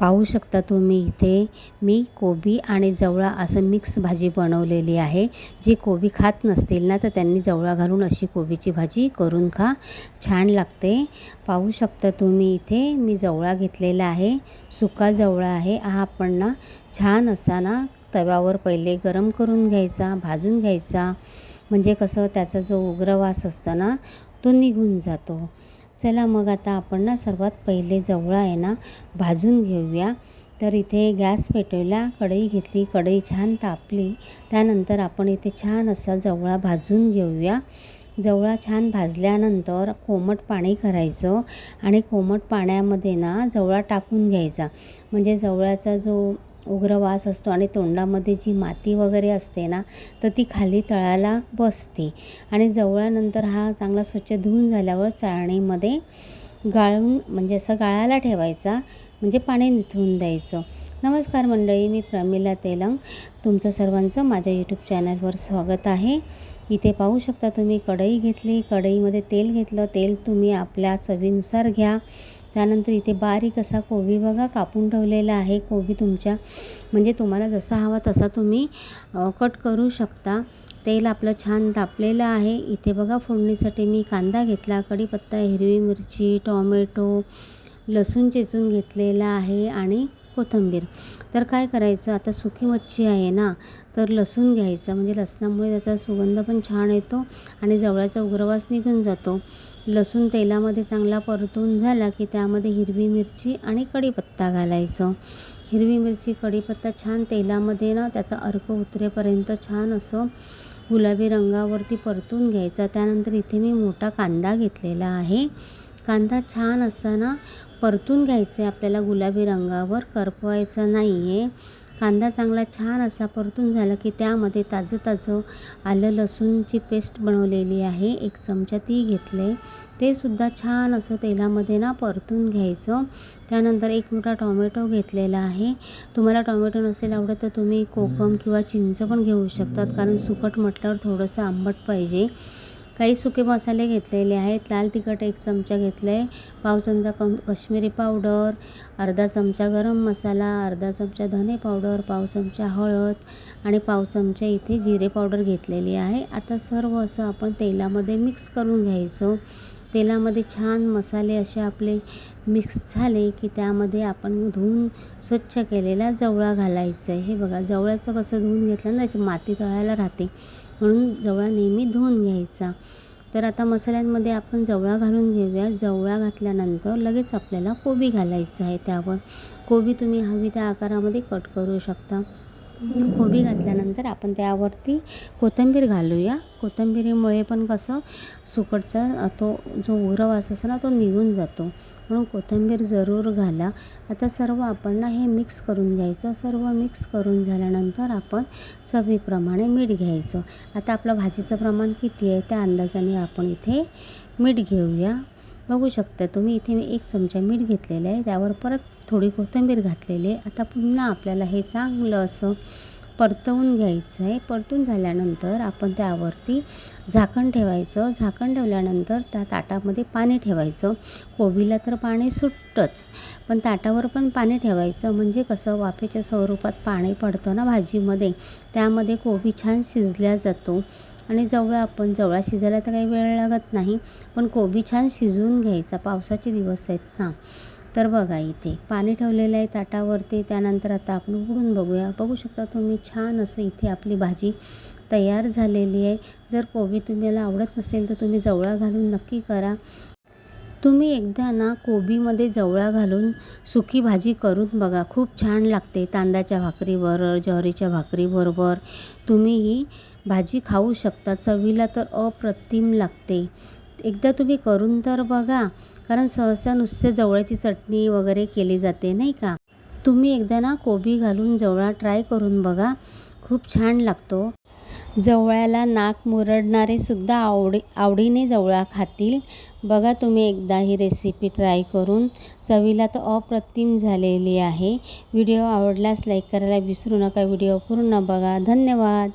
पाहू शकता तुम्ही इथे मी कोबी आणि जवळा असं मिक्स भाजी बनवलेली आहे. जी कोबी खात नसतील ना तर त्यांनी जवळा घालून अशी कोबीची भाजी करून खा. छान लागते. पाहू शकता तुम्ही इथे मी जवळा घेतलेला आहे. सुका जवळा आहे. हा आपण ना छान असा ना तव्यावर पहिले गरम करून घ्यायचा भाजून घ्यायचा. म्हणजे कसं त्याचा जो उग्र वास असतो ना तो निघून जातो. चला मग आता आपण ना सर्वात पहिले जवळा आहे ना भाजून घेऊया. तर इथे गॅस पेटवला कढई घेतली कढई छान तापली. त्यानंतर आपण इथे छान असा जवळा भाजून घेऊया. जवळा छान भाजल्यानंतर कोमट पाणी करायचं आणि कोमट पाण्यामध्ये ना जवळा टाकून घ्यायचा. म्हणजे जवळाचा जो उग्र वास असतो आणि तोंडामध्ये जी माती वगैरे असते ना तर ती खाली तळाला बसते. आणि जवळानंतर हा चांगला स्वच्छ धुवून झाल्यावर चाळणीमध्ये गाळून म्हणजे असं गाळायला ठेवायचा म्हणजे पाणी निथळून द्यायचं. नमस्कार मंडळी मी प्रमिला तेलंग. तुमचं सर्वांचं माझ्या यूट्यूब चॅनलवर स्वागत आहे. इथे पाहू शकता तुम्ही कढई घेतली कढईमध्ये तेल घेतलं. तेल तुम्ही आपल्या चवीनुसार घ्या. त्यानंतर इथे बारीक असा कोबी बघा कापून ठेवलेला आहे. कोबी तुमच्या म्हणजे तुम्हाला जसा हवा तसा तुम्ही कट करू शकता. तेल आपलं छान तापलेलं आहे. इथे बघा फोडणीसाठी मी कांदा घेतला कढीपत्ता हिरवी मिरची टॉमॅटो लसूण चेचून घेतलेला आहे. आणि कोथिंबीर. तर काय करायचं? आता सुकी मच्छी आहे ना तर लसूण घ्यायचं. म्हणजे लसणामुळे त्याचा सुगंध पण छान येतो आणि जवळचा उग्रवास निघून जातो. लसूण तेलामध्ये चांगला परतून झाला की त्यामध्ये हिरवी मिरची आणि कढीपत्ता घालायचं. हिरवी मिरची कढीपत्ता छान तेलामध्ये ना त्याचा अर्क उतरेपर्यंत छान असं गुलाबी रंगावरती परतून घ्यायचा. त्यानंतर इथे मी मोठा कांदा घेतलेला आहे. कांदा छान असा ना परतून घ्यायचा आहे आपल्याला गुलाबी रंगावर करपवायचा नाही आहे कांदा चांगला छान असा परतून झाला की त्यामध्ये ताजं ताजं आलं लसूणची पेस्ट बनवलेली आहे. एक चमचा ती घेतले. ते सुद्धा छान असं तेलामध्ये ना परतून घ्यायचं. त्यानंतर एक मोठा टॉमॅटो घेतलेला आहे. तुम्हाला टॉमॅटो नसेल आवडत तर तुम्ही कोकम किंवा चिंच पण घेऊ शकतात. कारण सुकट म्हटल्यावर थोडंसं आंबट पाहिजे. काही सुके मसाले घेतलेले आहेत. लाल तिखट एक चमचा घेतलं आहे पाव चमचा कम कश्मीरी पावडर अर्धा चमचा गरम मसाला अर्धा चमचा धने पावडर पाव चमचा हळद आणि पाव चमचा इथे जिरे पावडर घेतलेली आहे. आता सर्व असं आपण तेलामध्ये मिक्स करून घ्यायचं. तेलामध्ये छान मसाले असे आपले मिक्स झाले की त्यामध्ये आपण धुवून स्वच्छ केलेला जवळा घालायचं आहे हे बघा जवळाचं कसं धुवून घेतलं ना त्याची माती तळायला राहते म्हणून जवळा नेहमी धुवून घ्यायचा. तर आता मसाल्यांमध्ये आपण जवळा घालून घेऊया. जवळा घातल्यानंतर लगेच आपल्याला कोबी घालायचं आहे त्यावर. कोबी तुम्ही हवी त्या आकारामध्ये कट करू शकता. कोबी घातल्यानंतर आपण त्यावरती कोथिंबीर घालूया. कोथिंबीरीमुळे पण कसं सुकटचा तो जो उग्र वास असतो ना तो निघून जातो. म्हणून कोथिंबीर जरूर घाला. आता सर्व आपण ना हे मिक्स करून घ्यायचं. सर्व मिक्स करून झाल्यानंतर आपण चवीप्रमाणे मीठ घ्यायचं. आता आपलं भाजीचं प्रमाण किती आहे त्या अंदाजाने आपण इथे मीठ घेऊया. बघू शकता तुम्ही इथे मी एक चमचा मीठ घेतलेलं आहे त्यावर परत थोडी कोथिंबीर घातलेली आहे. आता पुन्हा आपल्याला हे चांगलं असं परतवून घ्यायचं आहे. परतून झाल्यानंतर आपण त्यावरती झाकण ठेवायचं. झाकण ठेवल्यानंतर त्या ताटामध्ये पाणी ठेवायचं. कोबीला तर पाणी सुटतंच पण ताटावर पण पाणी ठेवायचं. म्हणजे कसं वाफेच्या स्वरूपात पाणी पडतं ना भाजीमध्ये त्यामध्ये कोबी छान शिजल्या जातो. आणि जवळ आपण जवळा शिजायला तर काही वेळ लागत नाही पण कोबी छान शिजवून घ्यायचा. पावसाचे दिवस आहेत ना. तर बघा इथे पाणी ठेवलेलं आहे ताटावरती. त्यानंतर आता आपण उघडून बघूया. बघू शकता तुम्ही छान असं इथे आपली भाजी तयार झालेली आहे. जर कोबी तुम्हाला आवडत नसेल तर तुम्ही जवळा घालून नक्की करा. तुम्ही एकदा ना कोबीमध्ये जवळा घालून सुकी भाजी करून बघा. खूप छान लागते तांदळाच्या भाकरीबरोबर ज्वारीच्या भाकरीबरोबर. तुम्ही ही भाजी खाऊ शकता. चवीला तर अप्रतिम लागते. एकदा तुम्ही करून तर बघा कारण सहसा नुसते जवळची चटणी वगैरे केली जाते नाही का? तुम्ही एकदा ना कोबी घालून जवळा ट्राय करून बघा. खूप छान लागतो. जवळ्याला नाक मुरडणारे सुद्धा आवडी आवडीने जवळा खातील. बघा तुम्ही एकदा ही रेसिपी ट्राय करून. चवीला तर अप्रतिम झालेली आहे. व्हिडिओ आवडल्यास लाईक करायला विसरू नका. व्हिडिओ पूर्ण बघा. धन्यवाद.